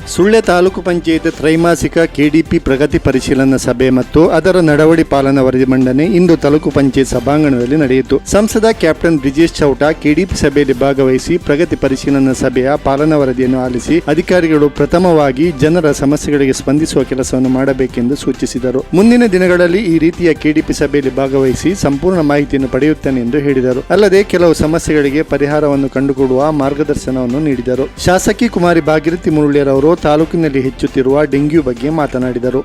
ಸುಳ್ಯ ತಾಲೂಕು ಪಂಚಾಯತ್ ತ್ರೈಮಾಸಿಕ ಕೆಡಿಪಿ ಪ್ರಗತಿ ಪರಿಶೀಲನಾ ಸಭೆ ಮತ್ತು ಅದರ ನಡವಳಿ ಪಾಲನಾ ವರದಿ ಮಂಡನೆ ಇಂದು ತಾಲೂಕು ಪಂಚಾಯತ್ ಸಭಾಂಗಣದಲ್ಲಿ ನಡೆಯಿತು. ಸಂಸದ ಕ್ಯಾಪ್ಟನ್ ಬ್ರಿಜೇಶ್ ಚೌಟ ಕೆಡಿಪಿ ಸಭೆಯಲ್ಲಿ ಭಾಗವಹಿಸಿ ಪ್ರಗತಿ ಪರಿಶೀಲನಾ ಸಭೆಯ ಪಾಲನಾ ವರದಿಯನ್ನು ಆಲಿಸಿ ಅಧಿಕಾರಿಗಳು ಪ್ರಥಮವಾಗಿ ಜನರ ಸಮಸ್ಯೆಗಳಿಗೆ ಸ್ಪಂದಿಸುವ ಕೆಲಸವನ್ನು ಮಾಡಬೇಕೆಂದು ಸೂಚಿಸಿದರು. ಮುಂದಿನ ದಿನಗಳಲ್ಲಿ ಈ ರೀತಿಯ ಕೆಡಿಪಿ ಸಭೆಯಲ್ಲಿ ಭಾಗವಹಿಸಿ ಸಂಪೂರ್ಣ ಮಾಹಿತಿಯನ್ನು ಪಡೆಯುತ್ತೇನೆ ಎಂದು ಹೇಳಿದರು. ಅಲ್ಲದೆ ಕೆಲವು ಸಮಸ್ಯೆಗಳಿಗೆ ಪರಿಹಾರವನ್ನು ಕಂಡುಕೊಡುವ ಮಾರ್ಗದರ್ಶನವನ್ನು ನೀಡಿದರು. ಶಾಸಕಿ ಕುಮಾರಿ ಭಾಗೀರಥಿ ಮುರುಳಿಯರವರು ತಾಲೂಕಿನಲ್ಲಿ ಹೆಚ್ಚುತ್ತಿರುವ ಡೆಂಗ್ಯೂ ಬಗ್ಗೆ ಮಾತನಾಡಿದರು.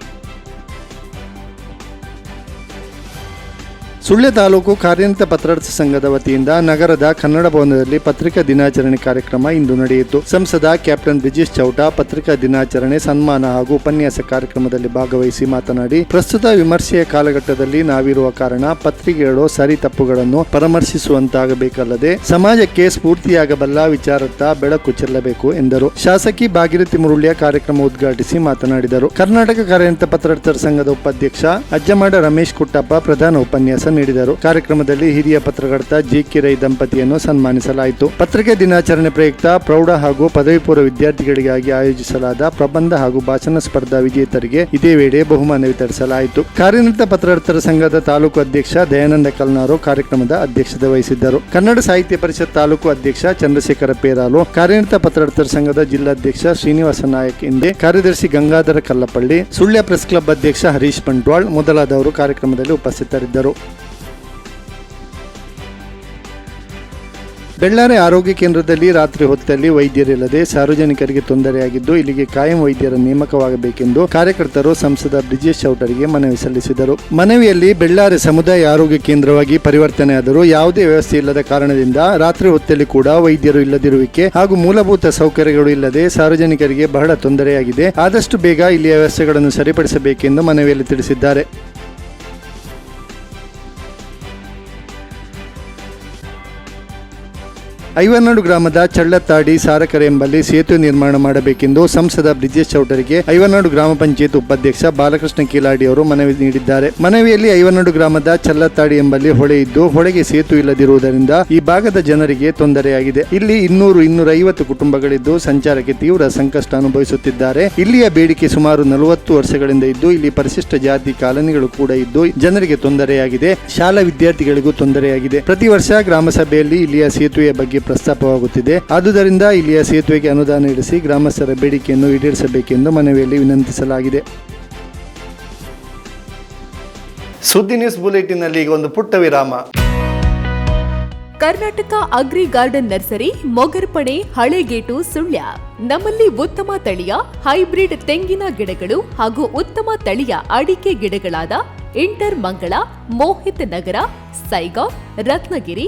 ಸುಳ್ಯ ತಾಲೂಕು ಕಾರ್ಯನಿರತ ಪತ್ರಕರ್ತ ಸಂಘದ ವತಿಯಿಂದ ನಗರದ ಕನ್ನಡ ಭವನದಲ್ಲಿ ಪತ್ರಿಕಾ ದಿನಾಚರಣೆ ಕಾರ್ಯಕ್ರಮ ಇಂದು ನಡೆಯಿತು. ಸಂಸದ ಕ್ಯಾಪ್ಟನ್ ಬ್ರಿಜೇಶ್ ಚೌಟ ಪತ್ರಿಕಾ ದಿನಾಚರಣೆ ಸನ್ಮಾನ ಹಾಗೂ ಉಪನ್ಯಾಸ ಕಾರ್ಯಕ್ರಮದಲ್ಲಿ ಭಾಗವಹಿಸಿ ಮಾತನಾಡಿ, ಪ್ರಸ್ತುತ ವಿಮರ್ಶೆಯ ಕಾಲಘಟ್ಟದಲ್ಲಿ ನಾವಿರುವ ಕಾರಣ ಪತ್ರಿಕೆಗಳು ಸರಿ ತಪ್ಪುಗಳನ್ನು ಪರಾಮರ್ಶಿಸುವಂತಾಗಬೇಕಲ್ಲದೆ, ಸಮಾಜಕ್ಕೆ ಸ್ಫೂರ್ತಿಯಾಗಬಲ್ಲ ವಿಚಾರತ್ತ ಬೆಳಕು ಚೆಲ್ಲಬೇಕು ಎಂದರು. ಶಾಸಕಿ ಭಾಗೀರಥಿ ಮುರುಳ್ಯ ಕಾರ್ಯಕ್ರಮ ಉದ್ಘಾಟಿಸಿ ಮಾತನಾಡಿದರು. ಕರ್ನಾಟಕ ಕಾರ್ಯನಿರತ ಪತ್ರಕರ್ತರ ಸಂಘದ ಉಪಾಧ್ಯಕ್ಷ ಅಜ್ಜಮಾಡ ರಮೇಶ್ ಕುಟ್ಟಪ್ಪ ಪ್ರಧಾನ ಉಪನ್ಯಾಸ ನೀಡಿದರು. ಕಾರ್ಯಕ್ರಮದಲ್ಲಿ ಹಿರಿಯ ಪತ್ರಕರ್ತ ಜಿ ರೈ ದಂಪತಿಯನ್ನು ಸನ್ಮಾನಿಸಲಾಯಿತು. ಪತ್ರಿಕೆ ದಿನಾಚರಣೆ ಪ್ರಯುಕ್ತ ಪ್ರೌಢ ಹಾಗೂ ಪದವಿ ಪೂರ್ವ ವಿದ್ಯಾರ್ಥಿಗಳಿಗಾಗಿ ಆಯೋಜಿಸಲಾದ ಪ್ರಬಂಧ ಹಾಗೂ ಭಾಷಣ ಸ್ಪರ್ಧಾ ವಿಜೇತರಿಗೆ ಇದೇ ವೇಳೆ ಬಹುಮಾನ ವಿತರಿಸಲಾಯಿತು. ಕಾರ್ಯನಿರತ ಪತ್ರಕರ್ತರ ಸಂಘದ ತಾಲೂಕು ಅಧ್ಯಕ್ಷ ದಯಾನಂದ ಕಲ್ನಾರು ಕಾರ್ಯಕ್ರಮದ ಅಧ್ಯಕ್ಷತೆ ವಹಿಸಿದ್ದರು. ಕನ್ನಡ ಸಾಹಿತ್ಯ ಪರಿಷತ್ ತಾಲೂಕು ಅಧ್ಯಕ್ಷ ಚಂದ್ರಶೇಖರ ಪೇರಾಲು, ಕಾರ್ಯನಿರತ ಪತ್ರಕರ್ತರ ಸಂಘದ ಜಿಲ್ಲಾಧ್ಯಕ್ಷ ಶ್ರೀನಿವಾಸ ನಾಯಕ್ ಇಂದೆ ಕಾರ್ಯದರ್ಶಿ ಗಂಗಾಧರ ಕಲ್ಲಪಳ್ಳಿ, ಸುಳ್ಯ ಪ್ರೆಸ್ ಕ್ಲಬ್ ಅಧ್ಯಕ್ಷ ಹರೀಶ್ ಬಂಟ್ವಾಳ್ ಮೊದಲಾದವರು ಕಾರ್ಯಕ್ರಮದಲ್ಲಿ ಉಪಸ್ಥಿತರಿದ್ದರು. ಬೆಳ್ಳಾರೆ ಆರೋಗ್ಯ ಕೇಂದ್ರದಲ್ಲಿ ರಾತ್ರಿ ಹೊತ್ತಲ್ಲಿ ವೈದ್ಯರಿಲ್ಲದೆ ಸಾರ್ವಜನಿಕರಿಗೆ ತೊಂದರೆಯಾಗಿದ್ದು ಇಲ್ಲಿಗೆ ಕಾಯಂ ವೈದ್ಯರ ನೇಮಕವಾಗಬೇಕೆಂದು ಕಾರ್ಯಕರ್ತರು ಸಂಸದ ಬ್ರಿಜೇಶ್ ಚೌಟರಿಗೆ ಮನವಿ ಸಲ್ಲಿಸಿದರು. ಮನವಿಯಲ್ಲಿ ಬೆಳ್ಳಾರೆ ಸಮುದಾಯ ಆರೋಗ್ಯ ಕೇಂದ್ರವಾಗಿ ಪರಿವರ್ತನೆಯಾದರೂ ಯಾವುದೇ ವ್ಯವಸ್ಥೆ ಇಲ್ಲದ ಕಾರಣದಿಂದ ರಾತ್ರಿ ಹೊತ್ತಲ್ಲಿ ಕೂಡ ವೈದ್ಯರು ಇಲ್ಲದಿರುವಿಕೆ ಹಾಗೂ ಮೂಲಭೂತ ಸೌಕರ್ಯಗಳು ಇಲ್ಲದೆ ಸಾರ್ವಜನಿಕರಿಗೆ ಬಹಳ ತೊಂದರೆಯಾಗಿದೆ. ಆದಷ್ಟು ಬೇಗ ಇಲ್ಲಿಯ ವ್ಯವಸ್ಥೆಗಳನ್ನು ಸರಿಪಡಿಸಬೇಕೆಂದು ಮನವಿಯಲ್ಲಿ ತಿಳಿಸಿದ್ದಾರೆ. ಐವನಾಡು ಗ್ರಾಮದ ಚಳ್ಳತ್ತಾಡಿ ಸಾರಕರೆ ಎಂಬಲ್ಲಿ ಸೇತುವೆ ನಿರ್ಮಾಣ ಮಾಡಬೇಕೆಂದು ಸಂಸದ ಬ್ರಿಜೇಶ್ ಚೌಟರಿಗೆ ಐವನಾಡು ಗ್ರಾಮ ಪಂಚಾಯತ್ ಉಪಾಧ್ಯಕ್ಷ ಬಾಲಕೃಷ್ಣ ಕೀಲಾಡಿ ಅವರು ಮನವಿ ನೀಡಿದ್ದಾರೆ. ಮನವಿಯಲ್ಲಿ ಐವನಾಡು ಗ್ರಾಮದ ಚಳ್ಳತ್ತಾಡಿ ಎಂಬಲ್ಲಿ ಹೊಳೆ ಇದ್ದು, ಹೊಳೆಗೆ ಸೇತುವೆ ಇಲ್ಲದಿರುವುದರಿಂದ ಈ ಭಾಗದ ಜನರಿಗೆ ತೊಂದರೆಯಾಗಿದೆ. ಇಲ್ಲಿ ಇನ್ನೂರು ಇನ್ನೂರ ಐವತ್ತು ಕುಟುಂಬಗಳಿದ್ದು ಸಂಚಾರಕ್ಕೆ ತೀವ್ರ ಸಂಕಷ್ಟ ಅನುಭವಿಸುತ್ತಿದ್ದಾರೆ. ಇಲ್ಲಿಯ ಬೇಡಿಕೆ ಸುಮಾರು ನಲವತ್ತು ವರ್ಷಗಳಿಂದ ಇದ್ದು, ಇಲ್ಲಿ ಪರಿಶಿಷ್ಟ ಜಾತಿ ಕಾಲನಿಗಳು ಕೂಡ ಇದ್ದು, ಜನರಿಗೆ ತೊಂದರೆಯಾಗಿದೆ. ಶಾಲಾ ವಿದ್ಯಾರ್ಥಿಗಳಿಗೂ ತೊಂದರೆಯಾಗಿದೆ. ಪ್ರತಿ ವರ್ಷ ಗ್ರಾಮ ಸಭೆಯಲ್ಲಿ ಇಲ್ಲಿಯ ಸೇತುವೆಯ ಬಗ್ಗೆ ಪ್ರಸ್ತಾಪವಾಗುತ್ತಿದೆ. ಆದುದರಿಂದ ಇಲ್ಲಿಯ ಸೇತುವೆಗೆ ಅನುದಾನ ಇರಿಸಿ ಗ್ರಾಮಸ್ಥರ ಬೇಡಿಕೆಯನ್ನು ಈಡೇರಿಸಬೇಕೆಂದು ಮನವಿಯಲ್ಲಿ ವಿನಂತಿಸಲಾಗಿದೆ. ಸುದ್ದಿ ನ್ಯೂಸ್ ಬುಲೆಟಿನ್ನಲ್ಲಿ ಈಗ ಒಂದು ಪುಟ್ಟ ವಿರಾಮ. Karnataka agri garden nursery Mogarpane Halegate Sullia. ನಮ್ಮಲ್ಲಿ ಉತ್ತಮ ತಳಿಯ ಹೈಬ್ರಿಡ್ ತೆಂಗಿನ ಗಿಡಗಳು ಹಾಗೂ ಉತ್ತಮ ತಳಿಯ ಅಡಿಕೆ ಗಿಡಗಳಾದ ಇಂಟರ್ ಮಂಗಳ ಮೋಹಿತ್ ನಗರ ಸೈಗಾ ರತ್ನಗಿರಿ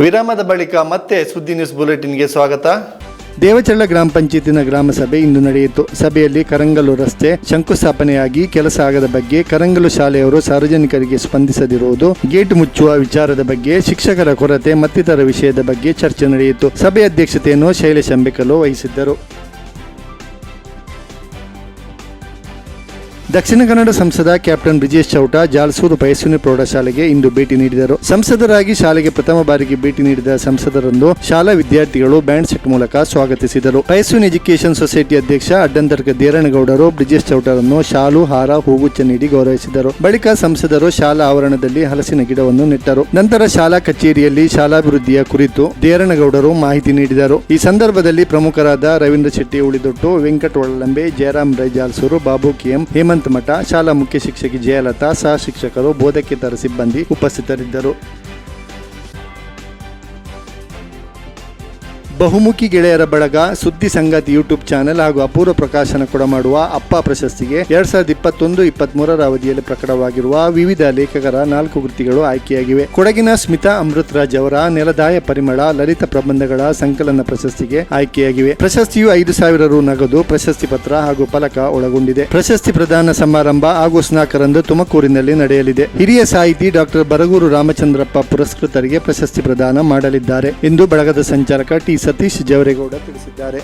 ವಿರಾಮದ ಬಳಿಕ ಮತ್ತೆ ಸುದ್ದಿ ನ್ಯೂಸ್ ಬುಲೆಟಿನ್ಗೆ ಸ್ವಾಗತ. ದೇವಚಳ್ಳ ಗ್ರಾಮ ಪಂಚಾಯತಿನ ಗ್ರಾಮ ಸಭೆ ಇಂದು ನಡೆಯಿತು. ಸಭೆಯಲ್ಲಿ ಕರಂಗಲು ರಸ್ತೆ ಶಂಕುಸ್ಥಾಪನೆಯಾಗಿ ಕೆಲಸ ಆಗದ ಬಗ್ಗೆ ಕರಂಗಲು ಶಾಲೆಯವರು ಸಾರ್ವಜನಿಕರಿಗೆ ಸ್ಪಂದಿಸದಿರುವುದು, ಗೇಟ್ ಮುಚ್ಚುವ ವಿಚಾರದ ಬಗ್ಗೆ, ಶಿಕ್ಷಕರ ಕೊರತೆ ಮತ್ತಿತರ ವಿಷಯದ ಬಗ್ಗೆ ಚರ್ಚೆ ನಡೆಯಿತು. ಸಭೆ ಅಧ್ಯಕ್ಷತೆಯನ್ನು ಶೈಲೇಶ್ ಅಂಬೇಕಲು ವಹಿಸಿದ್ದರು. ದಕ್ಷಿಣ ಕನ್ನಡ ಸಂಸದ ಕ್ಯಾಪ್ಟನ್ ಬ್ರಿಜೇಶ್ ಚೌಟ ಜಾಲ್ಸೂರು ಪಯಸ್ವಿನಿ ಪ್ರೌಢಶಾಲೆಗೆ ಇಂದು ಭೇಟಿ ನೀಡಿದರು. ಸಂಸದರಾಗಿ ಶಾಲೆಗೆ ಪ್ರಥಮ ಬಾರಿಗೆ ಭೇಟಿ ನೀಡಿದ ಸಂಸದರನ್ನು ಶಾಲಾ ವಿದ್ಯಾರ್ಥಿಗಳು ಬ್ಯಾಂಡ್ ಸೆಟ್ ಮೂಲಕ ಸ್ವಾಗತಿಸಿದರು. ಪಯಸ್ವಿನಿ ಎಜುಕೇಷನ್ ಸೊಸೈಟಿ ಅಧ್ಯಕ್ಷ ಅಡ್ಡಂತರ್ಗ ದೇರಣಗೌಡರು ಬ್ರಿಜೇಶ್ ಚೌಟರನ್ನು ಶಾಲು, ಹಾರ ಹೂಗುಚ್ಚ ನೀಡಿ ಗೌರವಿಸಿದರು. ಬಳಿಕ ಸಂಸದರು ಶಾಲಾ ಆವರಣದಲ್ಲಿ ಹಲಸಿನ ಗಿಡವನ್ನು ನೆಟ್ಟರು. ನಂತರ ಶಾಲಾ ಕಚೇರಿಯಲ್ಲಿ ಶಾಲಾಭಿವೃದ್ಧಿಯ ಕುರಿತು ದೇರಣಗೌಡರು ಮಾಹಿತಿ ನೀಡಿದರು. ಈ ಸಂದರ್ಭದಲ್ಲಿ ಪ್ರಮುಖರಾದ ರವೀಂದ್ರ ಶೆಟ್ಟಿ, ಉಳಿದೊಟ್ಟು ವೆಂಕಟ ಒಳಲಂಬೆ ಜಯರಾಮ್ ರೈ ಜಾಲ್ಸೂರು, ಬಾಬು ಕೆಎಂ ಹೇಮಂತ್ ಮಠ ಶಾಲಾ ಮುಖ್ಯ ಶಿಕ್ಷಕಿ ಜಯಲತಾ ಸಹ ಶಿಕ್ಷಕರು ಬೋಧಕೇತರ ಸಿಬ್ಬಂದಿ ಉಪಸ್ಥಿತರಿದ್ದರು. ಬಹುಮುಖಿ ಗೆಳೆಯರ ಬಳಗ ಸುದ್ದಿ ಸಂಗತಿ ಯೂಟ್ಯೂಬ್ ಚಾನೆಲ್ ಹಾಗೂ ಅಪೂರ್ವ ಪ್ರಕಾಶನ ಕೂಡ ಮಾಡುವ ಅಪ್ಪ ಪ್ರಶಸ್ತಿಗೆ ಎರಡ್ ಸಾವಿರದ ಇಪ್ಪತ್ತೊಂದು ಇಪ್ಪತ್ತ್ ಮೂರರ ಅವಧಿಯಲ್ಲಿ ಪ್ರಕಟವಾಗಿರುವ ವಿವಿಧ ಲೇಖಕರ ನಾಲ್ಕು ಕೃತಿಗಳು ಆಯ್ಕೆಯಾಗಿವೆ. ಕೊಡಗಿನ ಸ್ಮಿತಾ ಅಮೃತರಾಜ್ ಅವರ ನೆಲದಾಯ ಪರಿಮಳ, ಲಲಿತ ಪ್ರಬಂಧಗಳ ಸಂಕಲನ ಪ್ರಶಸ್ತಿಗೆ ಆಯ್ಕೆಯಾಗಿವೆ. ಪ್ರಶಸ್ತಿಯು ಐದು ಸಾವಿರ ರು ನಗದು, ಪ್ರಶಸ್ತಿ ಪತ್ರ ಹಾಗೂ ಫಲಕ ಒಳಗೊಂಡಿದೆ. ಪ್ರಶಸ್ತಿ ಪ್ರದಾನ ಸಮಾರಂಭ ಆಗಸ್ಟ್ ನಾಲ್ಕರಂದು ತುಮಕೂರಿನಲ್ಲಿ ನಡೆಯಲಿದೆ. ಹಿರಿಯ ಸಾಹಿತಿ ಡಾಕ್ಟರ್ ಬರಗೂರು ರಾಮಚಂದ್ರಪ್ಪ ಪುರಸ್ಕೃತರಿಗೆ ಪ್ರಶಸ್ತಿ ಪ್ರದಾನ ಮಾಡಲಿದ್ದಾರೆ. ಎಂದು ಬಳಗದ ಸಂಚಾಲಕ ಟಿ. ಸತೀಶ್ ಜವರೇಗೌಡ ತಿಳಿಸಿದ್ದಾರೆ.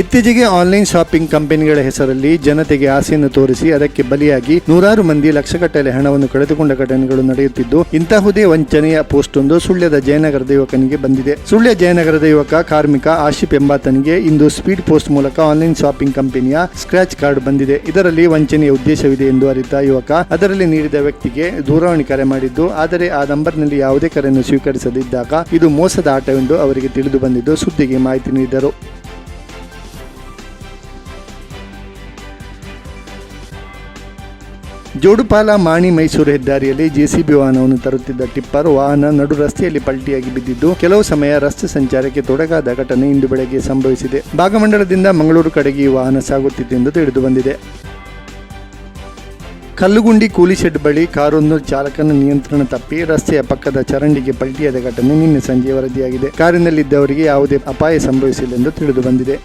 ಇತ್ತೀಚೆಗೆ ಆನ್ಲೈನ್ ಶಾಪಿಂಗ್ ಕಂಪನಿಗಳ ಹೆಸರಲ್ಲಿ ಜನತೆಗೆ ಆಸೆಯನ್ನು ತೋರಿಸಿ ಅದಕ್ಕೆ ಬಲಿಯಾಗಿ ನೂರಾರು ಮಂದಿ ಲಕ್ಷಗಟ್ಟಲೆ ಹಣವನ್ನು ಕಳೆದುಕೊಂಡ ಘಟನೆಗಳು ನಡೆಯುತ್ತಿದ್ದು, ಇಂತಹುದೇ ವಂಚನೆಯ ಪೋಸ್ಟ್ ಒಂದು ಸುಳ್ಯದ ಜಯನಗರದ ಯುವಕನಿಗೆ ಬಂದಿದೆ. ಸುಳ್ಯ ಜಯನಗರದ ಯುವಕ, ಕಾರ್ಮಿಕ ಆಶಿಪ್ ಎಂಬಾತನಿಗೆ ಇಂದು ಸ್ಪೀಡ್ ಪೋಸ್ಟ್ ಮೂಲಕ ಆನ್ಲೈನ್ ಶಾಪಿಂಗ್ ಕಂಪನಿಯ ಸ್ಕ್ರಾಚ್ ಕಾರ್ಡ್ ಬಂದಿದೆ. ಇದರಲ್ಲಿ ವಂಚನೆಯ ಉದ್ದೇಶವಿದೆ ಎಂದು ಅರಿತ ಯುವಕ, ಅದರಲ್ಲಿ ನೀಡಿದ ವ್ಯಕ್ತಿಗೆ ದೂರವಾಣಿ ಕರೆ ಮಾಡಿದ್ದು, ಆದರೆ ಆ ನಂಬರ್ನಲ್ಲಿ ಯಾವುದೇ ಕರೆಯನ್ನು ಸ್ವೀಕರಿಸದಿದ್ದಾಗ ಇದು ಮೋಸದ ಆಟವೆಂದು ಅವರಿಗೆ ತಿಳಿದು ಬಂದಿದ್ದು, ಸುದ್ದಿಗೆ ಮಾಹಿತಿ ನೀಡಿದರು. ಜೋಡುಪಾಲ ಮಾಣಿ ಮೈಸೂರು ಹೆದ್ದಾರಿಯಲ್ಲಿ ಜೆಸಿಬಿ ವಾಹನವನ್ನು ತರುತ್ತಿದ್ದ ಟಿಪ್ಪರ್ ವಾಹನ ನಡು ರಸ್ತೆಯಲ್ಲಿ ಪಲ್ಟಿಯಾಗಿ ಬಿದ್ದಿದ್ದು ಕೆಲವು ಸಮಯ ರಸ್ತೆ ಸಂಚಾರಕ್ಕೆ ತೊಡಗಾದ ಘಟನೆ ಇಂದು ಬೆಳಗ್ಗೆ ಸಂಭವಿಸಿದೆ. ಭಾಗಮಂಡಲದಿಂದ ಮಂಗಳೂರು ಕಡೆಗೆ ಈ ವಾಹನ ಸಾಗುತ್ತಿತ್ತು ಎಂದು ತಿಳಿದು ಬಂದಿದೆ. ಕಲ್ಲುಗುಂಡಿ ಕೂಲಿ ಶೆಡ್ ಬಳಿ ಕಾರೊಂದು ಚಾಲಕನ ನಿಯಂತ್ರಣ ತಪ್ಪಿ ರಸ್ತೆಯ ಪಕ್ಕದ ಚರಂಡಿಗೆ ಪಲ್ಟಿಯಾದ ಘಟನೆ ನಿನ್ನೆ ಸಂಜೆ ವರದಿಯಾಗಿದೆ. ಕಾರಿನಲ್ಲಿದ್ದವರಿಗೆ ಯಾವುದೇ ಅಪಾಯ ಸಂಭವಿಸಿಲ್ಲ ಎಂದು ತಿಳಿದು ಬಂದಿದೆ.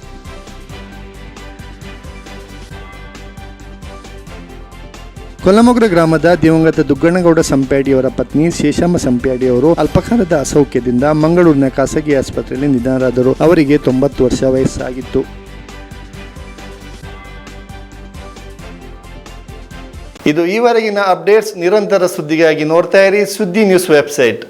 ಕೊಲ್ಲಮೊಗ್ರ ಗ್ರಾಮದ ದಿವಂಗತ ದುಗ್ಗಣ್ಣಗೌಡ ಸಂಪ್ಯಾಡಿಯವರ ಪತ್ನಿ ಶೇಷಮ್ಮ ಸಂಪ್ಯಾಡಿಯವರು ಅಲ್ಪಕಾಲದ ಅಸೌಖ್ಯದಿಂದ ಮಂಗಳೂರಿನ ಖಾಸಗಿ ಆಸ್ಪತ್ರೆಯಲ್ಲಿ ನಿಧನರಾದರು. ಅವರಿಗೆ ತೊಂಬತ್ತು ವರ್ಷ ವಯಸ್ಸಾಗಿತ್ತು. ಇದು ಈವರೆಗಿನ ಅಪ್ಡೇಟ್ಸ್ ನಿರಂತರ ಸುದ್ದಿಗಾಗಿ ನೋಡ್ತಾ ಇರಿ ಸುದ್ದಿ ನ್ಯೂಸ್ ವೆಬ್ಸೈಟ್.